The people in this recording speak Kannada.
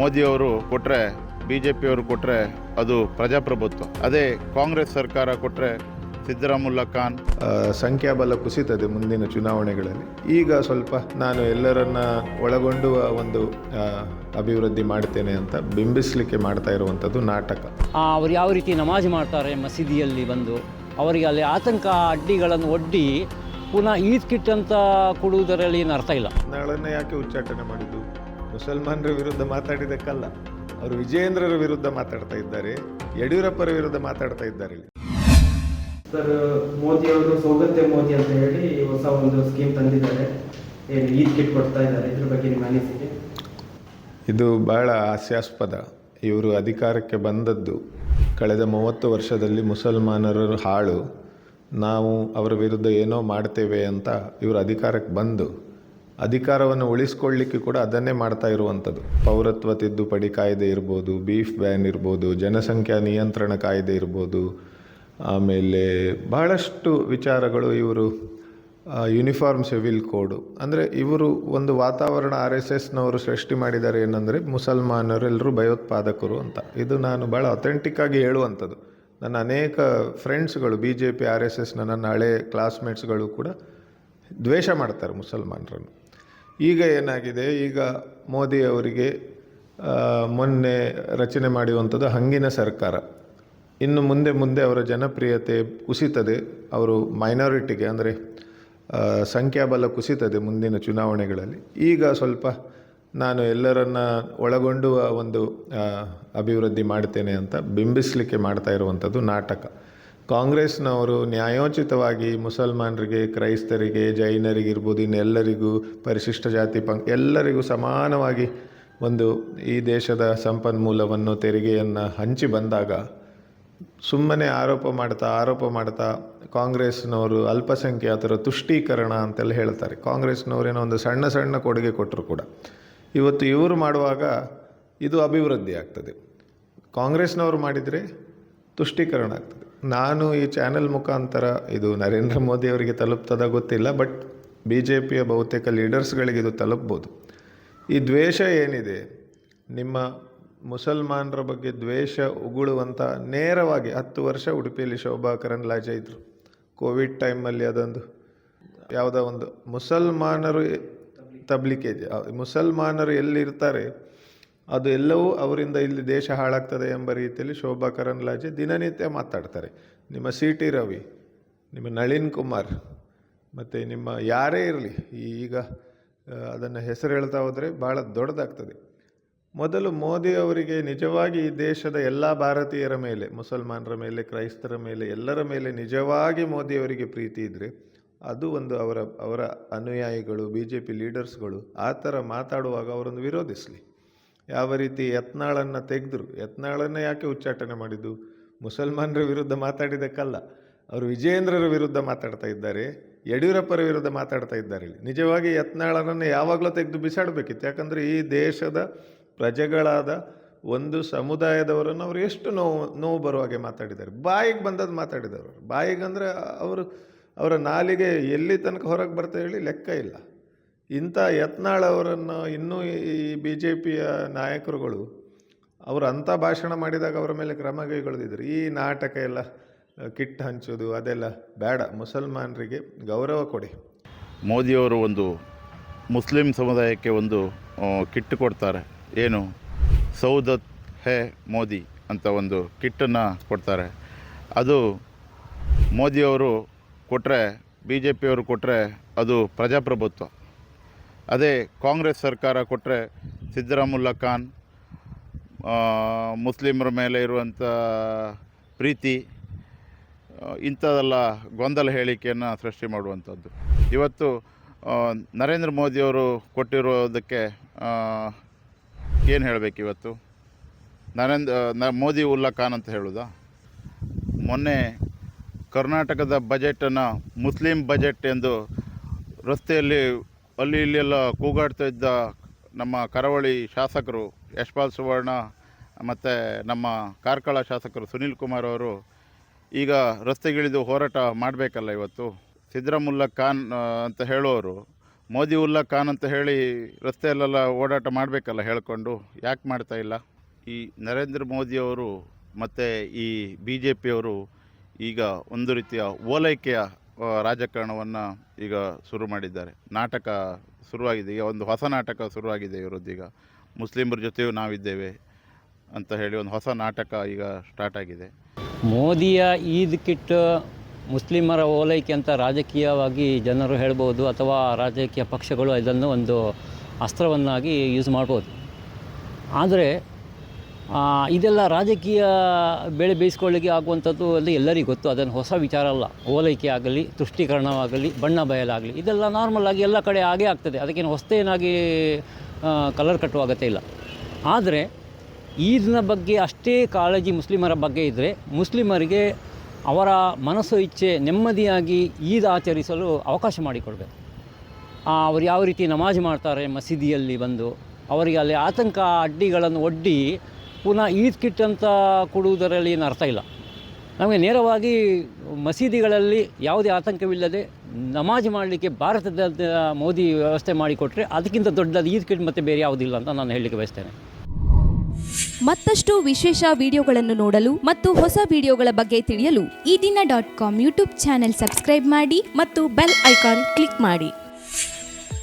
ಮೋದಿಯವರು ಕೊಟ್ಟರೆ ಬಿ ಜೆ ಪಿಯವರು ಕೊಟ್ಟರೆ ಅದು ಪ್ರಜಾಪ್ರಭುತ್ವ. ಅದೇ ಕಾಂಗ್ರೆಸ್ ಸರ್ಕಾರ ಕೊಟ್ಟರೆ ಸಿದ್ದರಾಮುಲ್ಲ ಖಾನ್. ಸಂಖ್ಯಾಬಲ ಕುಸಿತದೆ ಮುಂದಿನ ಚುನಾವಣೆಗಳಲ್ಲಿ. ಈಗ ಸ್ವಲ್ಪ ನಾನು ಎಲ್ಲರನ್ನ ಒಳಗೊಂಡು ಒಂದು ಅಭಿವೃದ್ಧಿ ಮಾಡ್ತೇನೆ ಅಂತ ಬಿಂಬಿಸಲಿಕ್ಕೆ ಮಾಡ್ತಾ ಇರುವಂಥದ್ದು ನಾಟಕ. ಅವ್ರು ಅವರು ಯಾವ ರೀತಿ ನಮಾಜ್ ಮಾಡ್ತಾರೆ ಮಸೀದಿಯಲ್ಲಿ ಬಂದು ಅವರಿಗೆ ಅಲ್ಲಿ ಆತಂಕ ಅಡ್ಡಿಗಳನ್ನು ಒಡ್ಡಿ ಪುನಃ ಈದ್ ಕಿಟ್ ಅಂತ ಕೊಡುವುದರಲ್ಲಿ ಏನು ಅರ್ಥ ಇಲ್ಲ. ನಾಳೆ ಯಾಕೆ ಉಚ್ಚಾಟನೆ ಮಾಡಿದ್ದು? ಮುಸಲ್ಮಾನರ ವಿರುದ್ಧ ಮಾತಾಡಿದಕ್ಕಲ್ಲ ಅವರು ವಿಜಯೇಂದ್ರರ ವಿರುದ್ಧ ಮಾತಾಡ್ತಾ ಇದ್ದಾರೆ. ಯಡಿಯೂರಪ್ಪರ ವಿರುದ್ಧ ಮಾತಾಡ್ತಾ ಇದ್ದಾರೆ. ಸರ್ ಮೋದಿ ಅವರು ಸೌಗತ್ಯ ಮೋದಿ ಅಂತ ಹೇಳಿ ಹೊಸ ಒಂದು ಸ್ಕೀಮ್ ತಂದಿದ್ದಾರೆ. ಈದ್ ಕಿಟ್ ಕೊಡ್ತಾ ಇದ್ದಾರೆ. ಇದ್ರ ಬಗ್ಗೆ ನಿಮ್ಮ ಅನಿಸಿಕೆ? ಇದು ಬಹಳ ಹಾಸ್ಯಾಸ್ಪದ. ಇವರು ಅಧಿಕಾರಕ್ಕೆ ಬಂದದ್ದು ಕಳೆದ ಮೂವತ್ತು ವರ್ಷದಲ್ಲಿ ಮುಸಲ್ಮಾನರ ಹಾಳು. ನಾವು ಅವರ ವಿರುದ್ಧ ಏನೋ ಮಾಡ್ತೇವೆ ಅಂತ ಇವರು ಅಧಿಕಾರಕ್ಕೆ ಬಂದು ಅಧಿಕಾರವನ್ನು ಉಳಿಸ್ಕೊಳ್ಳಿಕ್ಕೆ ಕೂಡ ಅದನ್ನೇ ಮಾಡ್ತಾ ಇರುವಂಥದ್ದು. ಪೌರತ್ವ ತಿದ್ದುಪಡಿ ಕಾಯ್ದೆ ಇರ್ಬೋದು ಬೀಫ್ ಬ್ಯಾನ್ ಇರ್ಬೋದು, ಜನಸಂಖ್ಯಾ ನಿಯಂತ್ರಣ ಕಾಯ್ದೆ ಇರ್ಬೋದು. ಆಮೇಲೆ ಬಹಳಷ್ಟು ವಿಚಾರಗಳು ಇವರು ಯೂನಿಫಾರ್ಮ್ ಸಿವಿಲ್ ಕೋಡು ಅಂದರೆ ಇವರು ಒಂದು ವಾತಾವರಣ ಆರ್ ಎಸ್ ಎಸ್ನವರು ಸೃಷ್ಟಿ ಮಾಡಿದ್ದಾರೆ ಏನಂದರೆ ಮುಸಲ್ಮಾನರೆಲ್ಲರೂ ಭಯೋತ್ಪಾದಕರು ಅಂತ. ಇದು ನಾನು ಭಾಳ ಅಥೆಂಟಿಕ್ ಆಗಿ ಹೇಳುವಂಥದ್ದು. ನನ್ನ ಅನೇಕ ಫ್ರೆಂಡ್ಸ್ಗಳು B J P R S ಎಸ್ನ ನನ್ನ ಹಳೆ ಕ್ಲಾಸ್ಮೇಟ್ಸ್ಗಳು ಕೂಡ ದ್ವೇಷ ಮಾಡ್ತಾರೆ ಮುಸಲ್ಮಾನರನ್ನು. ಈಗ ಏನಾಗಿದೆ? ಈಗ ಮೋದಿ ಅವರಿಗೆ ಮೊನ್ನೆ ರಚನೆ ಮಾಡಿರುವಂಥದ್ದು ಹಂಗಿನ ಸರ್ಕಾರ. ಇನ್ನು ಮುಂದೆ ಮುಂದೆ ಅವರ ಜನಪ್ರಿಯತೆ ಕುಸಿತದೆ. ಅವರು ಮೈನಾರಿಟಿಗೆ ಅಂದರೆ ಸಂಖ್ಯಾಬಲ ಕುಸಿತದೆ ಮುಂದಿನ ಚುನಾವಣೆಗಳಲ್ಲಿ. ಈಗ ಸ್ವಲ್ಪ ನಾನು ಎಲ್ಲರನ್ನ ಒಳಗೊಂಡು ಒಂದು ಅಭಿವೃದ್ಧಿ ಮಾಡ್ತೇನೆ ಅಂತ ಬಿಂಬಿಸಲಿಕ್ಕೆ ಮಾಡ್ತಾ ಇರುವಂಥದ್ದು ನಾಟಕ. ಕಾಂಗ್ರೆಸ್ನವರು ನ್ಯಾಯೋಚಿತವಾಗಿ ಮುಸಲ್ಮಾನರಿಗೆ, ಕ್ರೈಸ್ತರಿಗೆ ಜೈನರಿಗಿರ್ಬೋದು ಇನ್ನೆಲ್ಲರಿಗೂ ಪರಿಶಿಷ್ಟ ಜಾತಿ ಪಂಕ್ ಎಲ್ಲರಿಗೂ ಸಮಾನವಾಗಿ ಒಂದು ಈ ದೇಶದ ಸಂಪನ್ಮೂಲವನ್ನು, ತೆರಿಗೆಯನ್ನು ಹಂಚಿ ಬಂದಾಗ ಸುಮ್ಮನೆ ಆರೋಪ ಮಾಡ್ತಾ ಆರೋಪ ಮಾಡ್ತಾ ಕಾಂಗ್ರೆಸ್ನವರು ಅಲ್ಪಸಂಖ್ಯಾತರ ತುಷ್ಟೀಕರಣ ಅಂತೆಲ್ಲ ಹೇಳ್ತಾರೆ. ಕಾಂಗ್ರೆಸ್ನವರೇನೋ ಒಂದು ಸಣ್ಣ ಸಣ್ಣ ಕೊಡುಗೆ ಕೊಟ್ಟರು ಕೂಡ. ಇವತ್ತು ಇವರು ಮಾಡುವಾಗ ಇದು ಅಭಿವೃದ್ಧಿ ಆಗ್ತದೆ. ಕಾಂಗ್ರೆಸ್ನವರು ಮಾಡಿದರೆ ತುಷ್ಟೀಕರಣ ಆಗ್ತದೆ. ನಾನು ಈ ಚಾನೆಲ್ ಮುಖಾಂತರ ಇದು ನರೇಂದ್ರ ಮೋದಿ ಅವರಿಗೆ ತಲುಪ್ತದ ಗೊತ್ತಿಲ್ಲ, ಬಟ್ ಬಿ ಜೆ ಪಿಯ ಬಹುತೇಕ ಲೀಡರ್ಸ್ಗಳಿಗೆ ಇದು ತಲುಪ್ಬೋದು. ಈ ದ್ವೇಷ ಏನಿದೆ? ನಿಮ್ಮ ಮುಸಲ್ಮಾನರ ಬಗ್ಗೆ ದ್ವೇಷ ಉಗುಳುವಂಥ ನೇರವಾಗಿ ಹತ್ತು ವರ್ಷ ಉಡುಪಿಯಲ್ಲಿ ಶೋಭಾ ಕರಂದ್ಲಾಜೆ ಇದ್ದರು ಕೋವಿಡ್ ಟೈಮಲ್ಲಿ ಅದೊಂದು ಯಾವುದೋ ಒಂದು ಮುಸಲ್ಮಾನರು ತಬ್ಲಿಕೇಜ್ ಮುಸಲ್ಮಾನರು ಎಲ್ಲಿರ್ತಾರೆ? ಅದು ಎಲ್ಲವೂ ಅವರಿಂದ ಇಲ್ಲಿ ದೇಶ ಹಾಳಾಗ್ತದೆ ಎಂಬ ರೀತಿಯಲ್ಲಿ ಶೋಭಾ ಕರಂದ್ಲಾಜೆ ದಿನನಿತ್ಯ ಮಾತಾಡ್ತಾರೆ. ನಿಮ್ಮ ಸಿ ಟಿ ರವಿ, ನಿಮ್ಮ ನಳಿನ್ ಕುಮಾರ್, ಮತ್ತು ನಿಮ್ಮ ಯಾರೇ ಇರಲಿ ಈಗ ಅದನ್ನು ಹೆಸರು ಹೇಳ್ತಾ ಹೋದರೆ ಭಾಳ ದೊಡ್ಡದಾಗ್ತದೆ. ಮೊದಲು ಮೋದಿ ಅವರಿಗೆ ನಿಜವಾಗಿ ಈ ದೇಶದ ಎಲ್ಲ ಭಾರತೀಯರ ಮೇಲೆ, ಮುಸಲ್ಮಾನರ ಮೇಲೆ, ಕ್ರೈಸ್ತರ ಮೇಲೆ, ಎಲ್ಲರ ಮೇಲೆ ನಿಜವಾಗಿ ಮೋದಿಯವರಿಗೆ ಪ್ರೀತಿ ಇದ್ದರೆ ಅದು ಒಂದು ಅವರ ಅವರ ಅನುಯಾಯಿಗಳು ಬಿ ಜೆ ಪಿ ಲೀಡರ್ಸ್ಗಳು ಆ ಥರ ಮಾತಾಡುವಾಗ ಅವರನ್ನು ವಿರೋಧಿಸಲಿ. ಯಾವ ರೀತಿ ಯತ್ನಾಳನ್ನು ತೆಗೆದ್ರು. ಯತ್ನಾಳನ್ನು ಯಾಕೆ ಉಚ್ಚಾಟನೆ ಮಾಡಿದ್ದು? ಮುಸಲ್ಮಾನರ ವಿರುದ್ಧ ಮಾತಾಡಿದ್ದಕ್ಕಲ್ಲ. ಅವರು ವಿಜಯೇಂದ್ರರ ವಿರುದ್ಧ ಮಾತಾಡ್ತಾ ಇದ್ದಾರೆ. ಯಡಿಯೂರಪ್ಪರ ವಿರುದ್ಧ ಮಾತಾಡ್ತಾ ಇದ್ದಾರೆ ನಿಜವಾಗಿ ಯತ್ನಾಳನನ್ನು ಯಾವಾಗಲೂ ತೆಗೆದು ಬಿಸಾಡಬೇಕಿತ್ತು. ಯಾಕಂದರೆ ಈ ದೇಶದ ಪ್ರಜೆಗಳಾದ ಒಂದು ಸಮುದಾಯದವರನ್ನು ಅವರು ಎಷ್ಟು ನೋವು ನೋವು ಬರುವ ಹಾಗೆ ಮಾತಾಡಿದ್ದಾರೆ. ಬಾಯಿಗೆ ಬಂದದ್ದು ಮಾತಾಡಿದವರು ಬಾಯಿಗೆ ಅಂದರೆ ಅವರು ಅವರ ನಾಲಿಗೆ ಎಲ್ಲಿ ತನಕ ಹೊರಗೆ ಬರ್ತಾ ಹೇಳಿ ಲೆಕ್ಕ ಇಲ್ಲ. ಇಂಥ ಯತ್ನಾಳ್ ಅವರನ್ನು ಇನ್ನೂ ಈ ಬಿ ಜೆ ಪಿಯ ನಾಯಕರುಗಳು ಅವರು ಅಂಥ ಭಾಷಣ ಮಾಡಿದಾಗ ಅವರ ಮೇಲೆ ಕ್ರಮ ಕೈಗೊಳ್ದಿದ್ರು. ಈ ನಾಟಕ ಎಲ್ಲ ಕಿಟ್ ಹಂಚೋದು ಅದೆಲ್ಲ ಬೇಡ. ಮುಸಲ್ಮಾನರಿಗೆ ಗೌರವ ಕೊಡಿ. ಮೋದಿಯವರು ಒಂದು ಮುಸ್ಲಿಂ ಸಮುದಾಯಕ್ಕೆ ಒಂದು ಕಿಟ್ ಕೊಡ್ತಾರೆ. ಏನು? ಸೌದತ್ ಹೇ ಮೋದಿ ಅಂತ ಒಂದು ಕಿಟ್ಟನ್ನು ಕೊಡ್ತಾರೆ. ಅದು ಮೋದಿಯವರು ಕೊಟ್ಟರೆ ಬಿ ಜೆ ಪಿಯವರು ಕೊಟ್ಟರೆ ಅದು ಪ್ರಜಾಪ್ರಭುತ್ವ. ಅದೇ ಕಾಂಗ್ರೆಸ್ ಸರ್ಕಾರ ಕೊಟ್ಟರೆ ಸಿದ್ದರಾಮುಲ್ಲಾ ಖಾನ್ ಮುಸ್ಲಿಮರ ಮೇಲೆ ಇರುವಂಥ ಪ್ರೀತಿ ಇಂಥದೆಲ್ಲ ಗೊಂದಲ ಹೇಳಿಕೆಯನ್ನು ಸೃಷ್ಟಿ ಮಾಡುವಂಥದ್ದು. ಇವತ್ತು ನರೇಂದ್ರ ಮೋದಿಯವರು ಕೊಟ್ಟಿರೋದಕ್ಕೆ ಏನು ಹೇಳಬೇಕು ಇವತ್ತು? ನರೇಂದ್ರ, ನ, ಮೋದಿ ಉಲ್ಲಾ ಖಾನ್ ಅಂತ ಹೇಳೋದಾ? ಮೊನ್ನೆ ಕರ್ನಾಟಕದ ಬಜೆಟನ್ನು ಮುಸ್ಲಿಂ ಬಜೆಟ್ ಎಂದು ರಸ್ತೆಯಲ್ಲಿ ಅಲ್ಲಿ ಎಲ್ಲ ಕೂಗಾಡ್ತಾ ಇದ್ದ ನಮ್ಮ ಕರಾವಳಿ ಶಾಸಕರು ಯಶ್ಪಾಲ್ ಸುವರ್ಣ ಮತ್ತು ನಮ್ಮ ಕಾರ್ಕಳ ಶಾಸಕರು ಸುನೀಲ್ ಕುಮಾರ್ ಅವರು ಈಗ ರಸ್ತೆಗಿಳಿದು ಹೋರಾಟ ಮಾಡಬೇಕಲ್ಲ ಇವತ್ತು. ಸಿದ್ದರಾಮುಲ್ಲಾ ಖಾನ್ ಅಂತ ಹೇಳೋರು. ಮೋದಿ ಉಲ್ಲಾ ಖಾನ್ ಅಂತ ಹೇಳಿ ರಸ್ತೆಯಲ್ಲೆಲ್ಲ ಓಡಾಟ ಮಾಡಬೇಕಲ್ಲ ಹೇಳಿಕೊಂಡು. ಯಾಕೆ ಮಾಡ್ತಾ ಇಲ್ಲ? ಈ ನರೇಂದ್ರ ಮೋದಿಯವರು ಮತ್ತು ಈ ಬಿ ಜೆ ಪಿಯವರು ಈಗ ಒಂದು ರೀತಿಯ ಓಲೈಕೆಯ ರಾಜಕಾರಣವನ್ನು ಈಗ ಶುರು ಮಾಡಿದ್ದಾರೆ. ನಾಟಕ ಶುರುವಾಗಿದೆ. ಈಗ ಒಂದು ಹೊಸ ನಾಟಕ ಶುರುವಾಗಿದೆ ಇವರದ್ದೀಗ ಮುಸ್ಲಿಮರ ಜೊತೆಯೂ ನಾವಿದ್ದೇವೆ ಅಂತ ಹೇಳಿ ಒಂದು ಹೊಸ ನಾಟಕ ಈಗ ಸ್ಟಾರ್ಟ್ ಆಗಿದೆ. ಮೋದಿಯ ಈದ್ ಕಿಟ್ ಮುಸ್ಲಿಮರ ಓಲೈಕೆ ಅಂತ ರಾಜಕೀಯವಾಗಿ ಜನರು ಹೇಳ್ಬೋದು ಅಥವಾ ರಾಜಕೀಯ ಪಕ್ಷಗಳು ಇದನ್ನು ಒಂದು ಅಸ್ತ್ರವನ್ನಾಗಿ ಯೂಸ್ ಮಾಡ್ಬೋದು. ಆದರೆ ಇದೆಲ್ಲ ರಾಜಕೀಯ ಬೆಳೆ ಬೇಯಿಸ್ಕೊಳ್ಳಿಕ್ಕೆ ಆಗುವಂಥದ್ದು ಅಲ್ಲಿ ಎಲ್ಲರಿಗೂ ಗೊತ್ತು. ಅದನ್ನು ಹೊಸ ವಿಚಾರ ಅಲ್ಲ. ಓಲೈಕೆ ಆಗಲಿ, ತುಷ್ಟೀಕರಣವಾಗಲಿ, ಬಣ್ಣ ಬಯಲಾಗಲಿ, ಇದೆಲ್ಲ ನಾರ್ಮಲ್ ಆಗಿ ಎಲ್ಲ ಕಡೆ ಆಗೇ ಆಗ್ತದೆ. ಅದಕ್ಕೇನು ಹೊಸ್ತೇನಾಗಿ ಕಲರ್ ಕಟ್ಟುವ ಅಗತ್ಯ ಇಲ್ಲ. ಆದರೆ, ಈದ್ನ ಬಗ್ಗೆ ಅಷ್ಟೇ ಕಾಳಜಿ ಮುಸ್ಲಿಮರ ಬಗ್ಗೆ ಇದ್ದರೆ ಮುಸ್ಲಿಮರಿಗೆ ಅವರ ಮನಸ್ಸು ಇಚ್ಛೆ ನೆಮ್ಮದಿಯಾಗಿ ಈದ್ ಆಚರಿಸಲು ಅವಕಾಶ ಮಾಡಿಕೊಡ್ಬೇಕು. ಅವರು ಯಾವ ರೀತಿ ನಮಾಜ್ ಮಾಡ್ತಾರೆ, ಮಸೀದಿಯಲ್ಲಿ ಬಂದು, ಅವರಿಗೆ ಅಲ್ಲಿ ಆತಂಕ ಅಡ್ಡಿಗಳನ್ನು ಒಡ್ಡಿ ಪುನಃ ಈದ್ ಕಿಟ್ ಅಂತ ಕೊಡುವುದರಲ್ಲಿ ಏನು ಅರ್ಥ ಇಲ್ಲ. ನಮಗೆ ನೇರವಾಗಿ ಮಸೀದಿಗಳಲ್ಲಿ ಯಾವುದೇ ಆತಂಕವಿಲ್ಲದೆ ನಮಾಜ್ ಮಾಡಲಿಕ್ಕೆ ಭಾರತದ ಮೋದಿ ವ್ಯವಸ್ಥೆ ಮಾಡಿಕೊಟ್ರೆ ಅದಕ್ಕಿಂತ ದೊಡ್ಡದಾದ ಈದ್ ಕಿಟ್ ಮತ್ತೆ ಬೇರೆ ಯಾವುದಿಲ್ಲ ಅಂತ ನಾನು ಹೇಳಲಿಕ್ಕೆ ಬಯಸ್ತೇನೆ. ಮತ್ತಷ್ಟು ವಿಶೇಷ ವಿಡಿಯೋಗಳನ್ನು ನೋಡಲು ಮತ್ತು ಹೊಸ ವಿಡಿಯೋಗಳ ಬಗ್ಗೆ ತಿಳಿಯಲು Ee Dina dot com YouTube channel subscribe ಮಾಡಿ ಮತ್ತು ಬೆಲ್ ಐಕಾನ್ ಕ್ಲಿಕ್ ಮಾಡಿ.